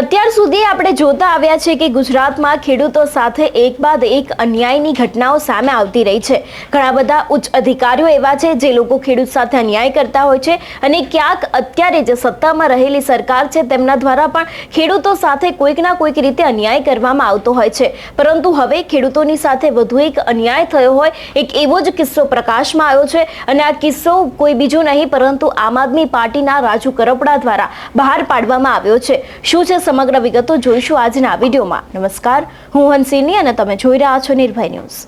અત્યાર સુધી આપણે જોતા આવ્યા છે કે ગુજરાતમાં ખેડૂતો સાથે એક બાદ એક અન્યાયની ઘટનાઓ સામે આવતી રહી છે. ઘણા બધા ઉચ્ચ અધિકારીઓ એવા છે જે લોકો ખેડૂત સાથે અન્યાય કરતા હોય છે અને ક્યાંક અત્યારે જે સત્તામાં રહેલી સરકાર છે તેમના દ્વારા પણ ખેડૂતો સાથે કોઈક ના કોઈક રીતે અન્યાય કરવામાં આવતો હોય છે. પરંતુ હવે ખેડૂતોની સાથે વધુ એક અન્યાય થયો હોય એક એવો જ કિસ્સો પ્રકાશમાં આવ્યો છે અને આ કિસ્સો કોઈ બીજો નહીં, પરંતુ આમ આદમી પાર્ટીના રાજુ કરપડા દ્વારા બહાર પાડવામાં આવ્યો છે. શું છે સમગ્ર વિગતો જોઈશું આજના વિડીયોમાં. નમસ્કાર હું હંસિની અને તમે જોઈ રહ્યા છો નિર્ભય ન્યૂઝ.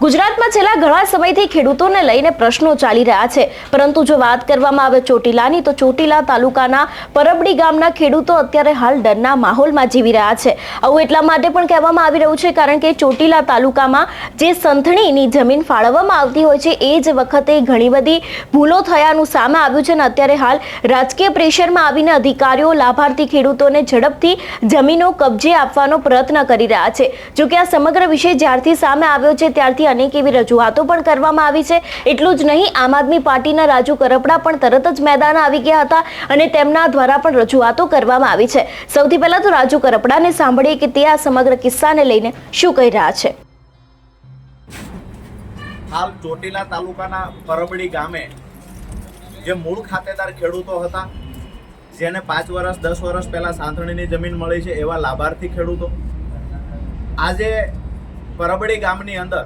ગુજરાતમાં છેલ્લા ઘણા સમયથી ખેડૂતોને લઈને પ્રશ્નો ચાલી રહ્યા છે. પરંતુ જો વાત કરવામાં આવે ચોટીલાની, તો ચોટીલા તાલુકાના પરબડી ગામના ખેડૂતો અત્યારે હાલ ડરના માહોલમાં જીવી રહ્યા છે. આવું એટલા માટે પણ કહેવામાં આવી રહ્યું છે, કારણ કે ચોટીલા તાલુકામાં જે સંથણીની જમીન ફાળવવામાં આવતી હોય છે, એ જ વખતે ઘણી બધી ભૂલો થયાનું સામે આવ્યું છે અને અત્યારે હાલ રાજકીય પ્રેશરમાં આવીને અધિકારીઓ, લાભાર્થી ખેડૂતોને ઝડપથી જમીનો કબજે આપવાનો પ્રયત્ન કરી રહ્યા છે. જોકે આ સમગ્ર વિષય જ્યારથી સામે આવ્યો છે, ત્યારથી અનેક એવી રજૂઆતો પણ કરવામાં આવી છે. એટલું જ નહીં, આમ આદમી પાર્ટીના રાજુ કરપડા પણ તરત જ મેદાન આવી ગયા હતા અને તેમના દ્વારા પણ રજૂઆતો કરવામાં આવી છે. સૌથી પહેલા તો રાજુ કરપડાને સાંભળીએ કે તે આ સમગ્ર કિસ્સાને લઈને શું કહી રહ્યા છે. હાલ ચોટીલા તાલુકાના પરબડી ગામે જે મૂળ ખાતેદાર ખેડૂતો હતા, જેને પાંચ વર્ષ, દસ વર્ષ પહેલા સાંથણીની જમીન મળી છે એવા લાભાર્થી ખેડૂતો. આજે પરબડી ગામની અંદર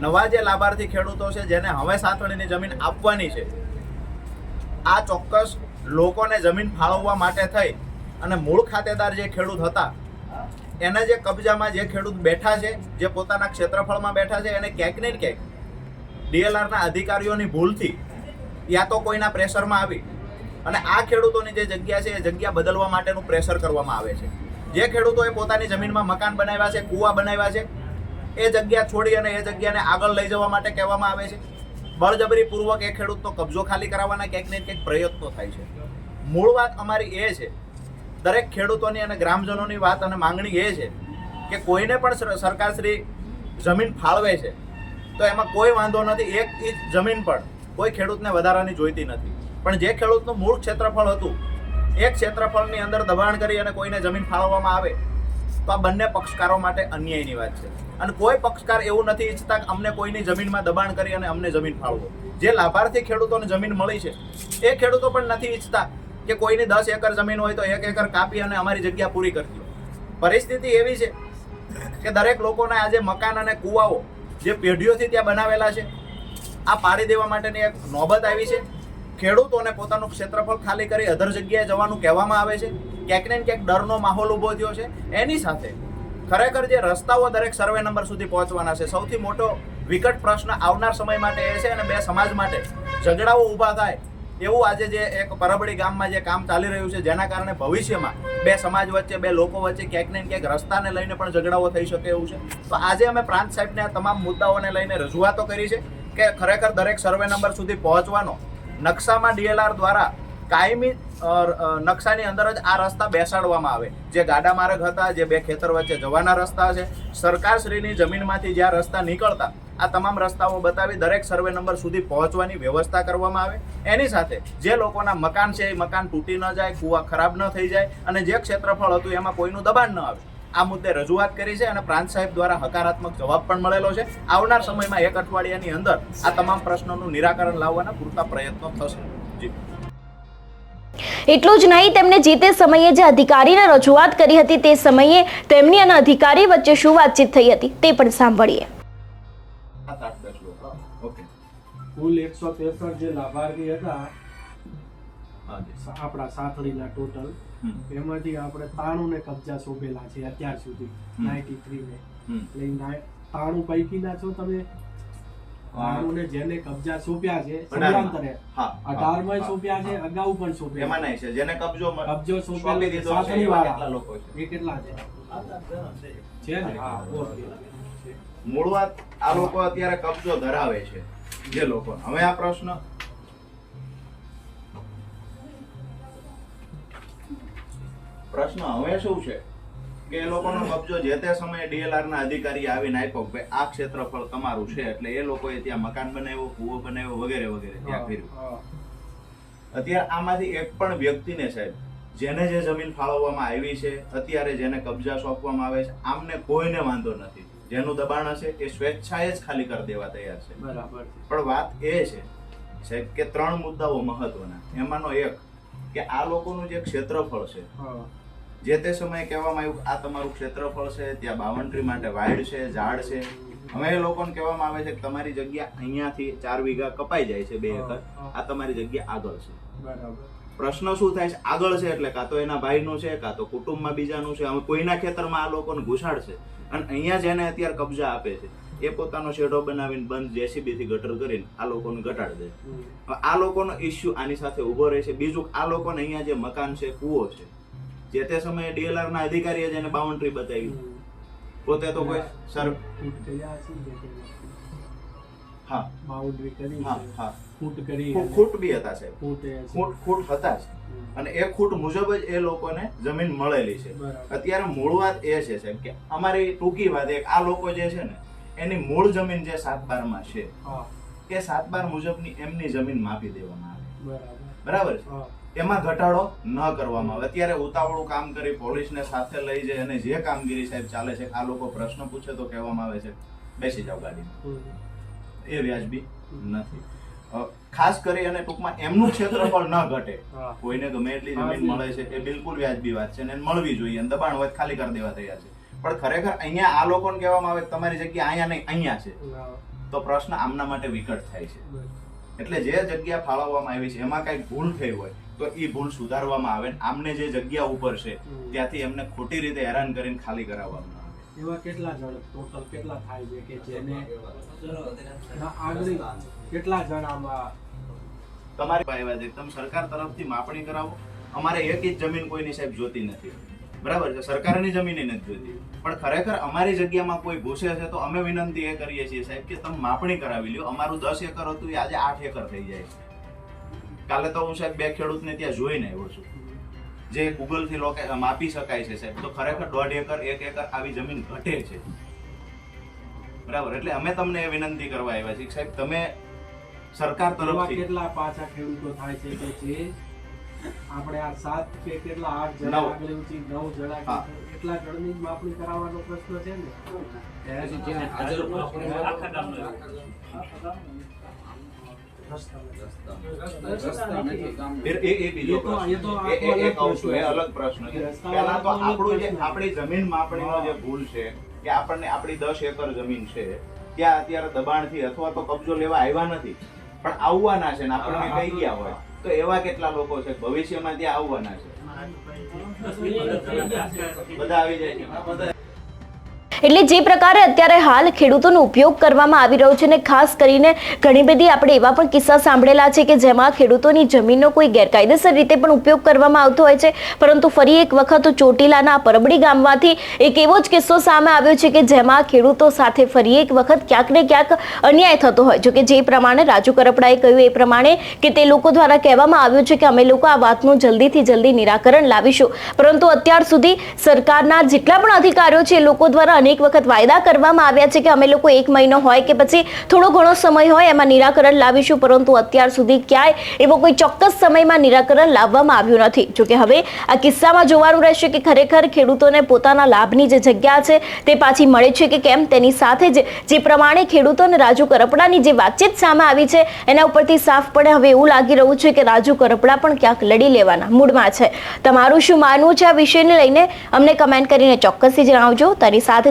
નવા જે લાભાર્થી ખેડૂતો છે, જેને હવે સાંથણીની જમીન આપવાની છે, આ ચોક્કસ લોકોને જમીન ફાળવવા માટે થઈ અને મૂળ ખાતેદાર જે ખેડૂત હતા, એના જે કબજામાં જે ખેડૂત બેઠા છે, જે પોતાના ક્ષેત્રફળમાં બેઠા છે, એને ક્યાંક ને ક્યાંક ડીએલઆરના અધિકારીઓની ભૂલથી યા તો કોઈના પ્રેશરમાં આવી અને આ ખેડૂતોની જે જગ્યા છે, એ જગ્યા બદલવા માટેનું પ્રેશર કરવામાં આવે છે. જે ખેડૂતોએ પોતાની જમીનમાં મકાન બનાવ્યા છે, કૂવા બનાવ્યા છે એ જગ્યા છોડી અને એ જગ્યાને આગળ લઈ જવા માટે કહેવામાં આવે છે. બળજબરીપૂર્વક એ ખેડૂતનો કબજો ખાલી કરાવવાના ક્યાંક ને ક્યાંક પ્રયત્નો થાય છે. મૂળ વાત અમારી એ છે, દરેક ખેડૂતોની અને ગ્રામજનોની વાત અને માંગણી એ છે કે કોઈને પણ સરકારશ્રી જમીન ફાળવે છે, તો એમાં કોઈ વાંધો નથી, એક ઇંચ જમીન પણ કોઈ ખેડૂતને વધારાની જોઈતી નથી. પણ જે ખેડૂતનું મૂળ ક્ષેત્રફળ હતું, એ ક્ષેત્રફળની અંદર દબાણ કરી અને કોઈને જમીન ફાળવવામાં આવે તો આ બંને પક્ષકારો માટે અન્યાયની વાત છે. અને કોઈ પક્ષકાર એવું નથી ઈચ્છતા કે અમને કોઈની જમીનમાં દબાણ કરી અને અમને જમીન ફાળવો. જે લાભાર્થી ખેડૂતોને જમીન મળી છે, એ ખેડૂતો પણ નથી ઈચ્છતા કે કોઈની દસ એકર જમીન હોય તો એક એકર કાપી અને અમારી જગ્યા પૂરી કરતી હોય. પરિસ્થિતિ એવી છે કે દરેક લોકોના આજે મકાન અને કૂવાઓ જે પેઢીઓથી ત્યાં બનાવેલા છે, આ પાડી દેવા માટેની એક નોબત આવી છે. ખેડૂતોને પોતાનું ક્ષેત્રફળ ખાલી કરી અધર જગ્યાએ જવાનું કહેવામાં આવે છે. ક્યાંક ને ક્યાંક ડરનો માહોલ ઊભો થયો છે. એની સાથે ખરેખર જે રસ્તાઓ દરેક સર્વે નંબર સુધી પહોંચવાના છે, સૌથી મોટો વિકટ પ્રશ્ન આવનાર સમય માટે એ છે અને બે સમાજ માટે ઝઘડાઓ ઊભા થાય એવું આજે જે એક પરબડી ગામમાં જે કામ ચાલી રહ્યું છે, જેના કારણે ભવિષ્યમાં બે સમાજ વચ્ચે, બે લોકો વચ્ચે ક્યાંક ને ક્યાંક રસ્તાને લઈને પણ ઝઘડાઓ થઈ શકે એવું છે. તો આજે અમે પ્રાંત સાહેબને આ તમામ મુદ્દાઓને લઈને રજૂઆતો કરી છે કે ખરેખર દરેક સર્વે નંબર સુધી પહોંચવાનો નકશામાં ડીએલઆર દ્વારા કાયમી નકશાની અંદર જ આ રસ્તા બેસાડવામાં આવે. જે ગાડા માર્ગ હતા, જે બે ખેતર વચ્ચે જવાના રસ્તા છે, સરકારશ્રીની જમીનમાંથી જ્યાં રસ્તા નીકળતા, આ તમામ રસ્તાઓ બતાવી દરેક સર્વે નંબર સુધી પહોંચવાની વ્યવસ્થા કરવામાં આવે. એની સાથે જે લોકોના મકાન છે, એ મકાન તૂટી ન જાય, કૂવા ખરાબ ન થઈ જાય અને જે ક્ષેત્રફળ હતું, એમાં કોઈનું દબાણ ન આવે. આ મુદ્દે રજૂઆત કરી છે અને પ્રાંત સાહેબ દ્વારા હકારાત્મક જવાબ પણ મળેલો છે. આવનાર સમયમાં એક અઠવાડિયાની અંદર આ તમામ પ્રશ્નોનું નિરાકરણ લાવવાના પૂરતા પ્રયત્નો થશે. જી. એટલું જ નહીં તેમણે જે તે સમયે જે અધિકારીને રજૂઆત કરી હતી તે સમયે તેમની અને અધિકારી વચ્ચે શું વાતચીત થઈ હતી તે પણ સાંભળીએ. કુલ એકસો તેસઠ જે લાભાર્થી હતા હા જી. સા- આપણા સાથળીના ટોટલ એમાંથી આપણે તાણું ને કબજા શોભેલા છે અત્યાર સુધી નાઇન્ટી થ્રી ને એટલે તાણું પૈકીના છો તમે. તાણું ને જેને કબજા સોંપ્યા છે સમયાંતરે અઢારમાં સોંપ્યા છે અગાઉ પણ સોંપ્યા એમાં નહીં છે. જેને કબજો કબજો સોંપેલી દીધો કેટલા લોકો છે? એ કેટલા છે? છે ને? હા મૂળ વાત આ લોકો અત્યારે કબજો ધરાવે છે જે લોકો. હવે આ પ્રશ્ન પ્રશ્ન હવે શું છે? કે એ લોકોનો કબજો જે તે સમયે ડીએલઆર ના અધિકારી આવીને આપ્યો કે આ ક્ષેત્રફળ તમારું છે એટલે એ લોકોએ ત્યાં મકાન બનાવ્યો કૂવો બનાવ્યો વગેરે વગેરે ત્યાં ફેર્યું. અત્યારે આમાંથી એક પણ વ્યક્તિને સાહેબ જેને જે જમીન ફાળવવામાં આવી છે અત્યારે જેને કબજા સોંપવામાં આવે છે આમને કોઈને વાંધો નથી. જેનું દબાણ હશે એ સ્વેચ્છાએ જ ખાલી કરી દેવા તૈયાર છે. બરાબર પણ વાત એ છે સાહેબ કે ત્રણ મુદ્દાઓ મહત્વના. એમાંનો એક કે આ લોકોનું જે ક્ષેત્રફળ છે હા. જે તે સમયે કહેવામાં આવ્યું આ તમારું ક્ષેત્રફળ છે ત્યાં બાઉન્ડ્રી માટે વાઇડ છે ઝાડ છે. હવે એ લોકોને કહેવામાં આવે છે કે તમારી જગ્યા અહીંયાથી ચાર વીઘા કપાઈ જાય છે બે એકર. આ તમારી જગ્યા આગળ છે. બરાબર. પ્રશ્ન શું થાય છે? આગળ છે એટલે કાં તો એના ભાઈનું છે કાં તો કુટુંબમાં બીજાનું છે. અમે કોઈના ખેતરમાં આ લોકોને ઘુસાડ છે. અને અહીંયા જેને અત્યારે કબજા આપે છે એ પોતાનો શેડો બનાવીને બંધ જેસીબી થી ગટર કરીને આ લોકોને ઘટાડી દે. આ લોકોનો ઇસ્યુ આની સાથે ઊભો રહે છે. બીજું આ લોકોને અહીંયા જે મકાન છે કૂવો છે જે તે સમયે ડીએલઆર ના અધિકારીએ જેને બાઉન્ડ્રી બતાવી. પોતે તો કોઈ સર ફૂટ હા. બાઉન્ડ્રી કરી હા હા. ફૂટ કરી બી હતા સાહેબ. ફૂટ જ. અને એ ખૂટ મુજબ જ એ લોકોને જમીન મળેલી છે. અત્યારે મૂળ વાત એ છે સાહેબ કે અમારી ટૂંકી વાત એક આ લોકો જે છે ને એની મૂળ જમીન જે સાત બારમાં છે એ સાત બાર મુજબની એમની જમીન માપી દેવામાં આવે. બરાબર. બરાબર છે? એમાં ઘટાડો ન કરવામાં આવે. અત્યારે ઉતાવળું કામ કરી પોલીસને સાથે લઈ જાય અને જે કામગીરી સાહેબ ચાલે છે આ લોકો પ્રશ્ન પૂછે તો કહેવામાં આવે છે બેસી જાઓ ગાડીમાં. એ વ્યાજબી નથી. ખાસ કરી અને ટૂંકમાં એમનું ક્ષેત્રફળ ન ઘટે. કોઈને ગમે એટલી જમીન મળે છે એ બિલકુલ વ્યાજબી વાત છે અને મળવી જોઈએ અને દબાણ હોય ખાલી કરી દેવા તૈયાર છે. પણ ખરેખર અહીંયા આ લોકોને કહેવામાં આવે તમારી જગ્યા અહીંયા નહીં અહીંયા છે. તો પ્રશ્ન આમના માટે વિકટ થાય છે. એટલે જે જગ્યા ફાળવવામાં આવી છે એમાં કઈ ભૂલ થઈ હોય તો એ ભૂલ સુધારવામાં આવે આમને જે જગ્યા ઉપર છે ત્યાંથી એમને ખોટી રીતે હેરાન કરીને ખાલી કરાવવામાં આવે. એવા કેટલા જણ ટોટલ કેટલા થાય છે કે જેને કેટલા જણ આમાં તમારી પાસે એકદમ તમે સરકાર તરફથી માપણી કરાવો. અમારે એક જ જમીન કોઈની સાહેબ જોતી નથી. બરાબર છે સરકારની જમીન નથી જોતી. પણ ખરેખર અમારી જગ્યામાં કોઈ ઘૂસે છે તો અમે વિનંતી એ કરીએ છીએ સાહેબ કે તમે માપણી કરાવી લ્યો. અમારું દસ એકર હતું એ આજે આઠ એકર થઈ જાય છે. કાલે તો હું સાહેબ બે ખેડૂતને ત્યાં જોઈને આવ્યો છું. જે ગૂગલથી લોકે માપી શકાય છે સાહેબ. તો ખરેખર દોઢ એકર એક એકર આવી જમીન ઘટે છે. બરાબર એટલે અમે તમને એ વિનંતી કરવા આવ્યા છીએ કે સાહેબ તમે સરકાર તરફ તરફથી કેટલા પાછા ખેડૂતો થાય છે કે જે આપણે આ સાત કે કેટલા આઠ જણા આગળ ઊંચી નવ જણા. એટલા જણની જ માપણી કરાવવાનો પ્રશ્ન છે ને? આપણી જમીન માપણીનો જે ભૂલ છે કે આપણને આપણી દસ એકર જમીન છે ત્યાં અત્યારે દબાણથી અથવા તો કબજો લેવા આવ્યા નથી. પણ આવવાના છે ને આપણને કહી ગયા હોય. તો એવા કેટલા લોકો છે? ભવિષ્યમાં ત્યાં આવવાના છે. બધા આવી જાય છે. બધા એટલે જે પ્રકારે અત્યારે હાલ ખેડૂતોનો ઉપયોગ કરવામાં આવી રહ્યો છે ને ખાસ કરીને ઘણી બધી આપણે એવા પણ કિસ્સા સાંભળેલા છે કે જેમાં ખેડૂતોની જમીનનો કોઈ ગેરકાયદેસર રીતે પણ ઉપયોગ કરવામાં આવતો હોય છે. પરંતુ ફરી એક વખત ચોટીલાના પરબડી ગામમાંથી એક એવો જ કિસ્સો સામે આવ્યો છે કે જેમાં ખેડૂતો સાથે ફરી એક વખત ક્યાંક ને ક્યાંક અન્યાય થતો હોય. જો કે જે પ્રમાણે રાજુ કરપડાએ કહ્યું એ પ્રમાણે કે તે લોકો દ્વારા કહેવામાં આવ્યું છે કે અમે લોકો આ વાતનું જલ્દીથી જલ્દી નિરાકરણ લાવીશું. પરંતુ અત્યાર સુધી સરકારના જેટલા પણ અધિકારીઓ છે એ લોકો દ્વારા અનેક વખત વાયદા કરવામાં આવ્યા છે કે અમે લોકો એક મહિનો હોય કે પછી થોડો ઘણો સમય હોય એમાં નિરાકરણ લાવીશું, પરંતુ અત્યાર સુધી ક્યાંય એવો કોઈ ચોક્કસ સમયમાં નિરાકરણ લાવવામાં આવ્યું નથી. જોકે હવે આ કિસ્સામાં જોવાનું રહેશે કે ખરેખર ખેડૂતોને પોતાના લાભની જે જગ્યા છે તે પાછી મળે છે કે કેમ? તેની સાથે જ જે પ્રમાણે ખેડૂતો અને રાજુ કરપડાની જે વાતચીત સામે આવી છે, એના ઉપરથી સાફપણે હવે એવું લાગી રહ્યું છે કે રાજુ કરપડા પણ ક્યાંક લડી લેવાના મૂડમાં છે. તમારું શું માનવું છે આ વિષયને લઈને? અમને કમેન્ટ કરીને ચોક્કસથી જણાવજો. તારી સાથે